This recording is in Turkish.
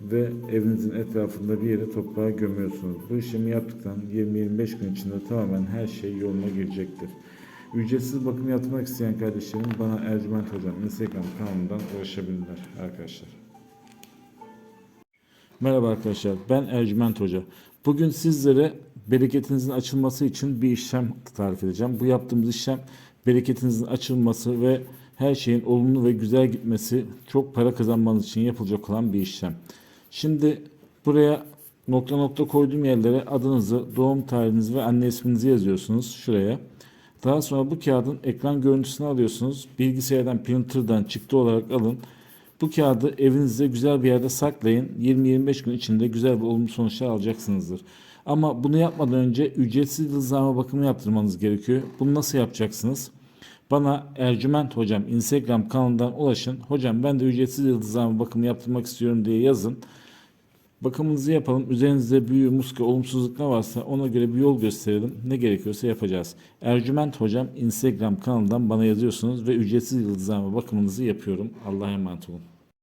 ve evinizin etrafında bir yere toprağa gömüyorsunuz. Bu işlemi yaptıktan 20-25 gün içinde tamamen her şey yoluna girecektir. Ücretsiz bakım yaptırmak isteyen kardeşlerim bana Ercüment Hocam Instagram kanalından ulaşabilirler arkadaşlar. Merhaba arkadaşlar ben Ercüment Hoca. Bugün sizlere bereketinizin açılması için bir işlem tarif edeceğim. Bu yaptığımız işlem bereketinizin açılması ve her şeyin olumlu ve güzel gitmesi, çok para kazanmanız için yapılacak olan bir işlem. Şimdi buraya nokta nokta koyduğum yerlere adınızı, doğum tarihinizi ve anne isminizi yazıyorsunuz şuraya. Daha sonra bu kağıdın ekran görüntüsünü alıyorsunuz. Bilgisayardan, printer'dan çıktı olarak alın. Bu kağıdı evinizde güzel bir yerde saklayın. 20-25 gün içinde güzel bir olumlu sonuçlar alacaksınızdır. Ama bunu yapmadan önce ücretsiz yıldızlama bakımı yaptırmanız gerekiyor. Bunu nasıl yapacaksınız? Bana Ercüment Hocam Instagram kanalından ulaşın. Hocam ben de ücretsiz yıldızlama bakımı yaptırmak istiyorum diye yazın. Bakımınızı yapalım. Üzerinizde büyü, muska, olumsuzluk ne varsa ona göre bir yol gösterelim. Ne gerekiyorsa yapacağız. Ercüment Hocam Instagram kanalından bana yazıyorsunuz ve ücretsiz yıldızlama bakımınızı yapıyorum. Allah'a emanet olun.